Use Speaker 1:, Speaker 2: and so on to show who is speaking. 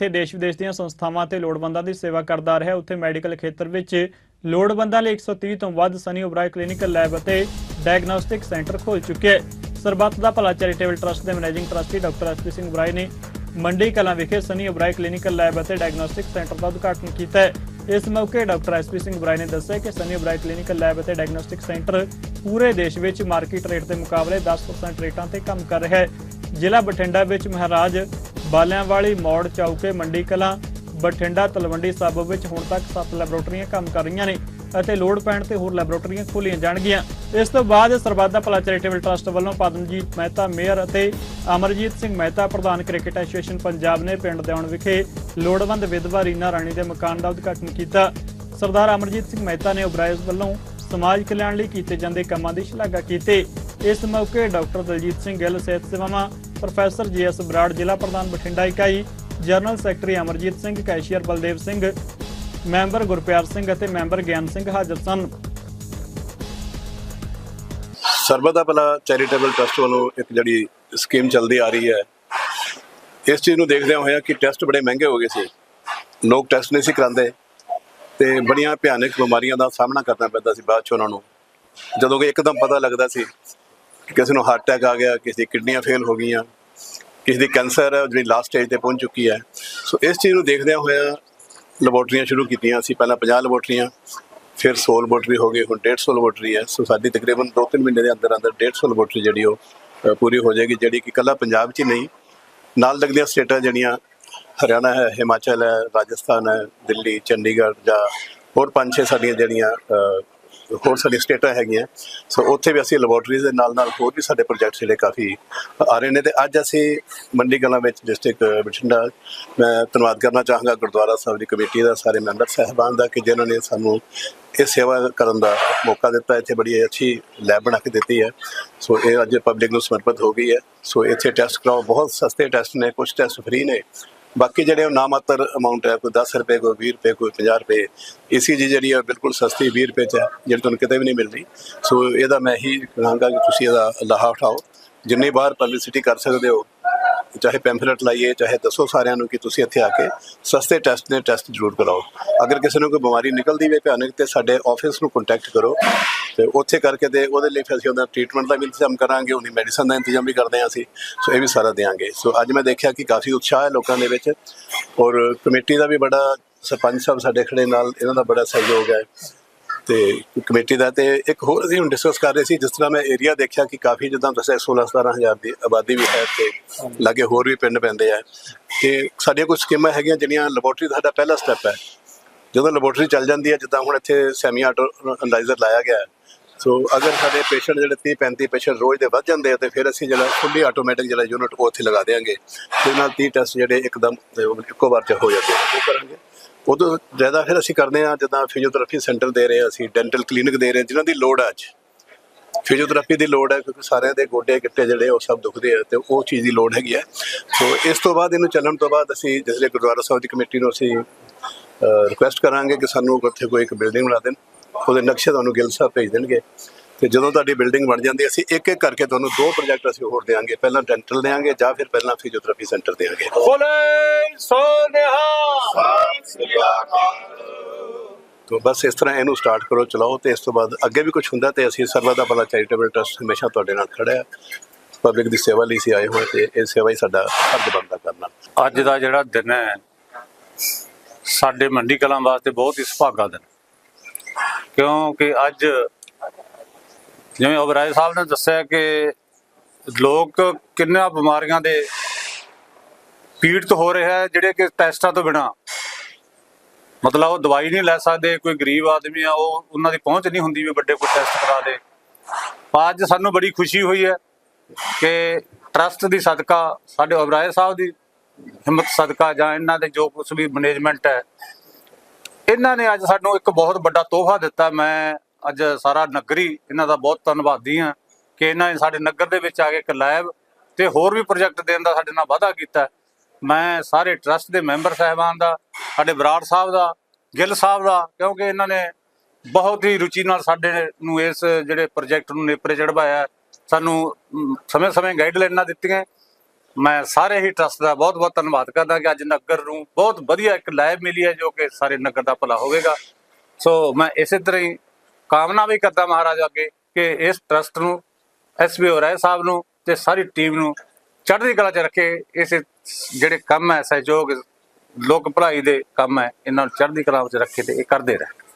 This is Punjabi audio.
Speaker 1: ਇੱਥੇ ਦੇਸ਼ ਵਿਦੇਸ਼ ਦੀਆਂ ਸੰਸਥਾਵਾਂ ਤੇ ਲੋੜਵੰਦਾਂ ਦੀ ਸੇਵਾ ਕਰਦਾ ਰਿਹਾ। ਉੱਥੇ ਮੈਡੀਕਲ ਖੇਤਰ ਵਿੱਚ ਲੋੜਵੰਦਾਂ ਲਈ 130 ਤੋਂ ਵੱਧ ਸਨੀ ਉਬਰਾਏ ਕਲੀਨਿਕਲ ਲੈਬ ਅਤੇ ਡਾਇਗਨੋਸਟਿਕ ਸੈਂਟਰ ਖੋਲ ਚੁੱਕੇ। ਹੈ ਸਰਬੱਤ ਦਾ ਭਲਾ ਚੈਰੀਟੇਬਲ ਟਰਸਟ ਦੇ managing trustee doctor S P Singh Oberoi ਨੇ ਮੰਡੀ ਕਲਾਂ ਵਿਖੇ ਸਨੀ ਉਬਰਾਏ ਕਲੀਨਿਕਲ ਲੈਬ ਅਤੇ ਡਾਇਗਨੋਸਟਿਕ ਸੈਂਟਰ ਦਾ ਉਦਘਾਟਨ ਕੀਤਾ। ਹੈ ਇਸ ਮੌਕੇ ਡਾਕਟਰ ਐਸਪੀ ਸਿੰਘ ਉਬਰਾਏ ਨੇ ਦੱਸਿਆ ਕਿ ਸਨੀ ਉਬਰਾਏ ਕਲੀਨਿਕਲ ਲੈਬ ਅਤੇ ਡਾਇਗਨੋਸਟਿਕ ਸੈਂਟਰ ਪੂਰੇ ਦੇਸ਼ ਵਿੱਚ ਮਾਰਕੀਟ ਰੇਟ ਦੇ ਮੁਕਾਬਲੇ 10% ਰੇਟਾਂ ਤੇ ਕੰਮ ਕਰ ਰਿਹਾ ਹੈ। ਜ਼ਿਲ੍ਹਾ ਬਠਿੰਡਾ ਵਿੱਚ ਮਹਾਰਾਜ ਬਾਲਿਆਂਵਾਲੀ ਮੌੜ, ਚੌਕੇ, ਮੰਡੀ, ਕਲਾਂ, ਬਠਿੰਡਾ, ਤਲਵੰਡੀ ਸਾਬੋ ਵਿੱਚ ਹੁਣ ਤੱਕ 7 ਲੈਬੋਰੇਟਰੀਆਂ ਕੰਮ ਕਰ ਰਹੀਆਂ ਨੇ ਅਤੇ ਲੋਡ ਪੈਣ ਤੇ ਹੋਰ ਲੈਬੋਰੇਟਰੀਆਂ ਖੋਲੀਆਂ ਜਾਣਗੀਆਂ। ਇਸ ਤੋਂ ਬਾਅਦ ਸਰਬੱਤ ਭਲਾ ਚੈਰੀਟੇਬਲ ਟਰਸਟ ਵੱਲੋਂ ਪਦਮਜੀਤ ਮਹਿਤਾ, ਮੇਅਰ ਅਤੇ ਅਮਰਜੀਤ ਸਿੰਘ ਮਹਿਤਾ, ਪ੍ਰਧਾਨ ਕ੍ਰਿਕਟ ਐਸੋਸੀਏਸ਼ਨ ਪੰਜਾਬ ਨੇ ਪਿੰਡ ਦੇਉਣ ਵਿਖੇ ਲੋੜਵੰਦ ਵਿਧਵਾ ਰੀਨਾ ਰਾਣੀ ਦੇ ਮਕਾਨ ਦਾ ਉਦਘਾਟਨ ਕੀਤਾ। ਸਰਦਾਰ ਅਮਰਜੀਤ ਸਿੰਘ ਮਹਿਤਾ ਨੇ ਉਬਰਾਇਜ਼ ਵੱਲੋਂ ਸਮਾਜ ਕਲਿਆਣ ਲਈ ਕੀਤੇ ਜਾਂਦੇ ਕੰਮਾਂ ਦੀ ਸ਼ਲਾਘਾ ਕੀਤੀ। ਇਸ ਮੌਕੇ ਡਾਕਟਰ ਦਲਜੀਤ ਸਿੰਘ ਗਿੱਲ, ਸਿਹਤ ਸੇਵਾਵਾਂ ਪ੍ਰੋਫੈਸਰ ਜੀਐਸ ਬਰਾੜ, ਜ਼ਿਲ੍ਹਾ ਪ੍ਰਧਾਨ ਬਠਿੰਡਾ ਇਕਾਈ, general secretary Amarjeet Singh, cashier Baldev Singh, member Gurpiar Singh ਅਤੇ ਮੈਂਬਰ ਗਿਆਨ ਸਿੰਘ ਹਾਜ਼ਰ ਸਨ।
Speaker 2: ਸਰਬਤ ਦਾ ਭਲਾ ਚੈਰੀਟੇਬਲ ਟਰਸਟ ਵੱਲੋਂ ਇੱਕ ਜਿਹੜੀ ਸਕੀਮ ਚੱਲਦੀ ਆ ਰਹੀ ਹੈ, ਇਸ ਚੀਜ਼ ਨੂੰ ਦੇਖਦਿਆਂ ਹੋਇਆ ਕਿ ਟੈਸਟ ਬੜੇ ਮਹਿੰਗੇ ਹੋ ਗਏ ਸੀ। ਲੋਕ ਟੈਸਟ ਨਹੀਂ ਸੀ ਕਰਾਉਂਦੇ ਤੇ ਬੜੀਆਂ ਭਿਆਨਕ ਬਿਮਾਰੀਆਂ ਦਾ ਸਾਹਮਣਾ ਕਰਨਾ ਪੈਂਦਾ ਸੀ ਬਾਅਦ ਚ ਉਹਨਾਂ ਨੂੰ। ਜਦੋਂ ਕਿ ਇੱਕਦਮ ਪਤਾ ਲੱਗਦਾ ਸੀ, ਕਿਸੇ ਨੂੰ ਹਾਰਟ ਅਟੈਕ ਆ ਗਿਆ, ਕਿਸੇ ਦੀ ਕਿਡਨੀਆਂ ਫੇਲ ਹੋ ਗਈਆਂ ਕਿਸੇ ਦੀ ਕੈਂਸਰ ਹੈ ਜਿਹੜੀ ਲਾਸਟ ਸਟੇਜ ਤੇ ਪਹੁੰਚ ਚੁੱਕੀ ਹੈ। ਸੋ ਇਸ ਚੀਜ਼ ਨੂੰ ਦੇਖਦਿਆਂ ਹੋਇਆ ਲੈਬੋਰਟਰੀਆਂ ਸ਼ੁਰੂ ਕੀਤੀਆਂ ਅਸੀਂ ਪਹਿਲਾਂ 50 ਲੈਬੋਰਟਰੀਆਂ ਫਿਰ 100 ਲੈਬੋਰਟਰੀ ਹੋ ਗਈ ਹੁਣ 150 ਲੈਬੋਰਟਰੀ ਹੈ। ਸੋ ਸਾਡੀ ਤਕਰੀਬਨ 2-3 ਮਹੀਨੇ ਦੇ ਅੰਦਰ ਅੰਦਰ 150 ਲੈਬੋਰਟਰੀ ਜਿਹੜੀ ਉਹ ਪੂਰੀ ਹੋ ਜਾਏਗੀ, ਜਿਹੜੀ ਕਿ ਕੱਲਾ ਪੰਜਾਬ 'ਚ ਹੀ ਨਹੀਂ, ਨਾਲ ਲੱਗਦੀਆਂ ਸਟੇਟਾਂ ਜਿਹੜੀਆਂ, ਹਰਿਆਣਾ ਹੈ, ਹਿਮਾਚਲ ਹੈ, ਰਾਜਸਥਾਨ ਹੈ, ਦਿੱਲੀ, ਚੰਡੀਗੜ੍ਹ ਜਾਂ ਹੋਰ ਪੰਜ ਛੇ ਸਾਡੀਆਂ ਜਿਹੜੀਆਂ ਹੋਰ ਸਾਡੀਆਂ ਸਟੇਟਾਂ ਹੈਗੀਆਂ। ਸੋ ਉੱਥੇ ਵੀ ਅਸੀਂ ਲੈਬੋਰਟਰੀਜ਼ ਦੇ ਨਾਲ ਨਾਲ ਹੋਰ ਵੀ ਸਾਡੇ ਪ੍ਰੋਜੈਕਟ ਜਿਹੜੇ ਕਾਫੀ ਆ ਰਹੇ ਨੇ ਤੇ ਅੱਜ ਅਸੀਂ ਮੰਡੀ ਕਲਾਂ ਵਿੱਚ ਡਿਸਟ੍ਰਿਕਟ ਬਠਿੰਡਾ, ਮੈਂ ਧੰਨਵਾਦ ਕਰਨਾ ਚਾਹਾਂਗਾ ਗੁਰਦੁਆਰਾ ਸਾਹਿਬ ਦੀ ਕਮੇਟੀ ਦਾ, ਸਾਰੇ ਮੈਂਬਰ ਸਹਿਬਾਨ ਦਾ, ਕਿ ਜਿਨ੍ਹਾਂ ਨੇ ਸਾਨੂੰ ਇਹ ਸੇਵਾ ਕਰਨ ਦਾ ਮੌਕਾ ਦਿੱਤਾ, ਇੱਥੇ ਬੜੀ ਅੱਛੀ ਲੈਬ ਬਣਾ ਕੇ ਦਿੱਤੀ ਹੈ। ਸੋ ਇਹ ਅੱਜ ਪਬਲਿਕ ਨੂੰ ਸਮਰਪਿਤ ਹੋ ਗਈ ਹੈ। ਸੋ ਇੱਥੇ ਟੈਸਟ ਕਰਾਓ, ਬਹੁਤ ਸਸਤੇ ਟੈਸਟ ਨੇ ਕੁਝ ਟੈਸਟ ਫ੍ਰੀ ਨੇ। ਬਾਕੀ ਜਿਹੜੇ ਉਹ ਨਾਮਾਤਰ ਅਮਾਉਂਟ ਹੈ, ਕੋਈ 10 ਰੁਪਏ, ਕੋਈ 20 ਰੁਪਏ, ਕੋਈ 50 ਰੁਪਏ ਈਸੀਜੀ ਜਿਹੜੀ ਹੈ ਬਿਲਕੁਲ ਸਸਤੀ 20 ਰੁਪਏ 'ਚ ਹੈ, ਜਿਹੜੀ ਤੁਹਾਨੂੰ ਕਿਤੇ ਵੀ ਨਹੀਂ ਮਿਲਦੀ। ਸੋ ਇਹਦਾ ਮੈਂ ਹੀ ਕਹਾਂਗਾ ਕਿ ਤੁਸੀਂ ਇਹਦਾ ਲਾਹਾ ਉਠਾਓ। ਜਿੰਨੀ ਬਾਹਰ ਪਬਲਿਸਿਟੀ ਕਰ ਸਕਦੇ ਹੋ ਚਾਹੇ ਪੈਂਫਲੇਟ ਲਾਈਏ, ਚਾਹੇ ਦੱਸੋ ਸਾਰਿਆਂ ਨੂੰ ਕਿ ਤੁਸੀਂ ਇੱਥੇ ਆ ਕੇ ਸਸਤੇ ਟੈਸਟ ਨੇ ਟੈਸਟ ਜ਼ਰੂਰ ਕਰਾਓ। ਅਗਰ ਕਿਸੇ ਨੂੰ ਕੋਈ ਬਿਮਾਰੀ ਨਿਕਲਦੀ ਵੇ ਭਿਆਨਕ, ਤੇ ਸਾਡੇ ਆਫਿਸ ਨੂੰ ਕੰਟੈਕਟ ਕਰੋ। ਤੇ ਉੱਥੇ ਕਰਕੇ ਤੇ ਉਹਦੇ ਲਈ ਫਿਰ ਅਸੀਂ ਉਹਦਾ ਟ੍ਰੀਟਮੈਂਟ ਦਾ ਵੀ ਇੰਤਜ਼ਾਮ ਕਰਾਂਗੇ, ਉਹਦੀ ਮੈਡੀਸਨ ਦਾ ਇੰਤਜ਼ਾਮ ਵੀ ਕਰਦੇ ਹਾਂ ਅਸੀਂ। ਸੋ ਇਹ ਵੀ ਸਾਰਾ ਦੇਵਾਂਗੇ ਸੋ ਅੱਜ ਮੈਂ ਦੇਖਿਆ ਕਿ ਕਾਫੀ ਉਤਸ਼ਾਹ ਹੈ ਲੋਕਾਂ ਦੇ ਵਿੱਚ ਔਰ ਕਮੇਟੀ ਦਾ ਵੀ ਬੜਾ ਸਰਪੰਚ ਸਾਹਿਬ ਸਾਡੇ ਖੜੇ ਨਾਲ, ਇਹਨਾਂ ਦਾ ਬੜਾ ਸਹਿਯੋਗ ਹੈ। ਤੇ ਕਮੇਟੀ ਦਾ ਤੇ ਇੱਕ ਹੋਰ ਅਸੀਂ ਹੁਣ ਡਿਸਕਸ ਕਰ ਰਹੇ ਸੀ ਜਿਸ ਤਰ੍ਹਾਂ ਮੈਂ ਏਰੀਆ ਦੇਖਿਆ ਕਿ ਕਾਫੀ ਜਿੱਦਾਂ ਦੱਸਿਆ 16 17000 ਦੀ ਆਬਾਦੀ ਵੀ ਹੈ ਤੇ ਲਾਗੇ ਹੋਰ ਵੀ ਪਿੰਡ ਪੈਂਦੇ ਆ। ਤੇ ਸਾਡੀਆਂ ਕੁਝ ਸਕੀਮਾਂ ਹੈਗੀਆਂ ਜਿਹੜੀਆਂ ਲੈਬੋਰਟਰੀ ਦਾ ਸਾਡਾ ਪਹਿਲਾ ਸਟੈਪ ਹੈ। ਜਦੋਂ ਲੈਬੋਰਟਰੀ ਚੱਲ ਜਾਂਦੀ ਹੈ ਜਿੱਦਾਂ ਹੁਣ ਇੱਥੇ ਸੈਮੀ ਆਟੋ ਅਨਲਾਈਜ਼ਰ ਲਾਇਆ ਗਿਆ ਹੈ ਸੋ ਅਗਰ ਸਾਡੇ ਪੇਸ਼ੈਂਟ ਜਿਹੜੇ 30 35 ਪੇਸ਼ੈਂਟ ਰੋਜ਼ ਦੇ ਵੱਧ ਜਾਂਦੇ ਆ ਤੇ ਫਿਰ ਅਸੀਂ ਜਿਹੜਾ ਫੁੱਲੀ ਆਟੋਮੈਟਿਕ ਜਿਹੜਾ ਯੂਨਿਟ ਉਹ ਉੱਥੇ ਲਗਾ ਦੇਾਂਗੇ ਤੇ ਨਾਲ 30 ਟੈਸਟ ਜਿਹੜੇ ਇੱਕਦਮ ਇੱਕੋ ਵਾਰ ਚ ਹੋ ਜਾਂਦੇ ਆ ਉਹ ਕਰਾਂਗੇ। ਉਦੋਂ ਜ਼ਿਆਦਾ ਫਿਰ ਅਸੀਂ ਕਰਦੇ ਆ ਜਿੱਦਾਂ ਫਿਜ਼ੀਓਥੈਰੇਪੀ ਸੈਂਟਰ ਦੇ ਰਹੇ ਹਾਂ ਅਸੀਂ ਡੈਂਟਲ ਕਲੀਨਿਕ ਦੇ ਰਹੇ ਹਾਂ, ਜਿਨ੍ਹਾਂ ਦੀ ਲੋੜ ਹੈ ਅੱਜ। ਫਿਜ਼ੀਓਥੈਰੇਪੀ ਦੀ ਲੋੜ ਹੈ ਕਿਉਂਕਿ ਸਾਰਿਆਂ ਦੇ ਗੋਡੇ ਗਿੱਟੇ ਜਿਹੜੇ ਉਹ ਸਭ ਦੁਖਦੇ ਆ ਤੇ ਉਹ ਚੀਜ਼ ਦੀ ਲੋੜ ਹੈਗੀ ਹੈ ਸੋ ਇਸ ਤੋਂ ਬਾਅਦ ਇਹਨੂੰ ਚੱਲਣ ਤੋਂ ਬਾਅਦ ਅਸੀਂ ਜਿਸ ਲਈ ਗੁਰਦੁਆਰਾ ਸਾਹਿਬ ਦੀ ਕਮੇਟੀ ਨੂੰ ਅਸੀਂ ਰਿਕੁਐਸਟ ਕਰਾਂਗੇ ਕਿ ਸਾਨੂੰ ਉੱਥੇ ਕੋਈ ਇੱਕ ਬਿਲਡਿੰਗ ਬਣਾ ਦੇਣ। ਉਹਦੇ ਨਕਸ਼ੇ ਤੁਹਾਨੂੰ ਗਿੱਲ ਸਾਹਿਬ ਭੇਜ ਦੇਣਗੇ। ਤੇ ਜਦੋਂ ਤੁਹਾਡੀ ਬਿਲਡਿੰਗ ਬਣ ਜਾਂਦੀ ਹੈ, ਅਸੀਂ ਇੱਕ ਇੱਕ ਕਰਕੇ ਤੁਹਾਨੂੰ ਦੋ ਪ੍ਰੋਜੈਕਟ ਅਸੀਂ ਹੋਰ ਦੇਵਾਂਗੇ। ਪਹਿਲਾਂ ਡੈਂਟਲ ਦੇਵਾਂਗੇ ਜਾਂ ਫਿਰ ਪਹਿਲਾਂ ਫਿਜ਼ੀਓਥੈਰੇਪੀ ਸੈਂਟਰ ਦੇਵਾਂਗੇ।
Speaker 3: ਬੋਲੇ ਸੋਨਿਹਾ।
Speaker 2: ਤੋ ਬਸ ਇਸ ਤਰ੍ਹਾਂ ਇਹਨੂੰ ਸਟਾਰਟ ਕਰੋ ਚਲਾਓ ਤੇ ਇਸ ਤੋਂ ਬਾਅਦ ਅੱਗੇ ਵੀ ਕੁਝ ਹੁੰਦਾ ਤੇ ਅਸੀਂ ਸਰਵਾ ਦਾ ਭਲਾ ਚੈਰੀਟੇਬਲ ਟਰਸਟ ਹਮੇਸ਼ਾ ਤੁਹਾਡੇ ਨਾਲ ਖੜਾ ਹੈ। ਪਬਲਿਕ ਦੀ ਸੇਵਾ ਲਈ ਸੀ ਆਏ ਹੋਏ ਤੇ ਇਹ ਸੇਵਾ ਹੀ ਸਾਡਾ ਫਰਜ਼ ਬਣਦਾ ਕਰਨਾ।
Speaker 3: ਅੱਜ ਦਾ ਜਿਹੜਾ ਦਿਨ ਹੈ ਸਾਡੇ ਮੰਡੀ ਕਲਾਂ ਵਾਸਤੇ ਬਹੁਤ ਹੀ ਸੁਭਾਗਾ ਦਿਨ। ਕਿਉਂਕਿ ਅੱਜ ਜਿਵੇਂ ਓਬਰਾਏ ਸਾਹਿਬ ਨੇ ਦੱਸਿਆ ਕਿ ਲੋਕ ਕਿੰਨਾ ਬਿਮਾਰੀਆਂ ਦੇ ਪੀੜਤ ਹੋ ਰਿਹਾ ਹੈ, ਜਿਹੜੇ ਕਿ ਟੈਸਟਾਂ ਤੋਂ ਬਿਨਾ। ਮਤਲਬ ਉਹ ਦਵਾਈ ਨਹੀਂ ਲੈ ਸਕਦੇ, ਕੋਈ ਗਰੀਬ ਆਦਮੀ ਆ, ਉਹ ਉਹਨਾਂ ਦੀ ਪਹੁੰਚ ਨਹੀਂ ਹੁੰਦੀ ਵੀ ਵੱਡੇ ਕੋਈ ਟੈਸਟ ਕਰਾ ਦੇ। ਅੱਜ ਸਾਨੂੰ ਬੜੀ ਖੁਸ਼ੀ ਹੋਈ ਹੈ ਕਿ ਟਰਸਟ ਦੀ ਸਦਕਾ, ਸਾਡੇ ਓਬਰਾਏ ਸਾਹਿਬ ਦੀ ਹਿੰਮਤ ਸਦਕਾ ਜਾਂ ਇਹਨਾਂ ਦੇ ਜੋ ਕੁਝ ਵੀ ਮੈਨੇਜਮੈਂਟ ਹੈ ਇਹਨਾਂ ਨੇ ਅੱਜ ਸਾਨੂੰ ਇੱਕ ਬਹੁਤ ਵੱਡਾ ਤੋਹਫਾ ਦਿੱਤਾ। ਮੈਂ ਅੱਜ ਸਾਰਾ ਨਗਰੀ ਇਹਨਾਂ ਦਾ ਬਹੁਤ ਧੰਨਵਾਦੀ ਹਾਂ ਕਿ ਇਹਨਾਂ ਨੇ ਸਾਡੇ ਨਗਰ ਦੇ ਵਿੱਚ ਆ ਕੇ ਇੱਕ ਲੈਬ ਤੇ ਹੋਰ ਵੀ ਪ੍ਰੋਜੈਕਟ ਦੇਣ ਦਾ ਸਾਡੇ ਨਾਲ ਵਾਅਦਾ ਕੀਤਾ। ਮੈਂ ਸਾਰੇ ਟਰਸਟ ਦੇ ਮੈਂਬਰ ਸਾਹਿਬਾਨ ਦਾ, ਸਾਡੇ ਬਰਾੜ ਸਾਹਿਬ ਦਾ, ਗਿੱਲ ਸਾਹਿਬ ਦਾ, ਕਿਉਂਕਿ ਇਹਨਾਂ ਨੇ ਬਹੁਤ ਹੀ ਰੁਚੀ ਨਾਲ ਸਾਡੇ ਨੂੰ ਇਸ ਜਿਹੜੇ ਪ੍ਰੋਜੈਕਟ ਨੂੰ ਨੇਪਰੇ ਚੜਵਾਇਆ ਸਾਨੂੰ ਸਮੇਂ ਸਮੇਂ ਗਾਈਡਲਾਈਨਾਂ ਦਿੱਤੀਆਂ। ਮੈਂ ਸਾਰੇ ਹੀ ਟਰਸਟ ਦਾ ਬਹੁਤ-ਬਹੁਤ ਧੰਨਵਾਦ ਕਰਦਾ ਕਿ ਅੱਜ ਨਗਰ ਨੂੰ ਬਹੁਤ ਵਧੀਆ ਇੱਕ ਲਾਇਬ ਮਿਲੀ ਹੈ ਜੋ ਕਿ ਸਾਰੇ ਨਗਰ ਦਾ ਭਲਾ ਹੋਵੇਗਾ। ਸੋ ਮੈਂ ਇਸੇ ਤਰ੍ਹਾਂ ਹੀ ਕਾਮਨਾ ਵੀ ਕਰਦਾ ਮਹਾਰਾਜ ਅੱਗੇ ਕਿ ਇਸ ਟਰਸਟ ਨੂੰ ਐਸਬੀ ਰਾਏ ਸਾਹਿਬ ਨੂੰ ਤੇ ਸਾਰੀ ਟੀਮ ਨੂੰ ਚੜ੍ਹਦੀ ਕਲਾ 'ਚ ਰੱਖੇ। ਇਸ ਜਿਹੜੇ ਕੰਮ ਹੈ ਸਹਿਯੋਗ, ਲੋਕ ਭਲਾਈ ਦੇ ਕੰਮ ਹੈ, ਇਹਨਾਂ ਨੂੰ ਚੜ੍ਹਦੀ ਕਲਾ ਵਿੱਚ ਰੱਖੇ ਤੇ ਇਹ ਕਰਦੇ ਰਹਿਣ।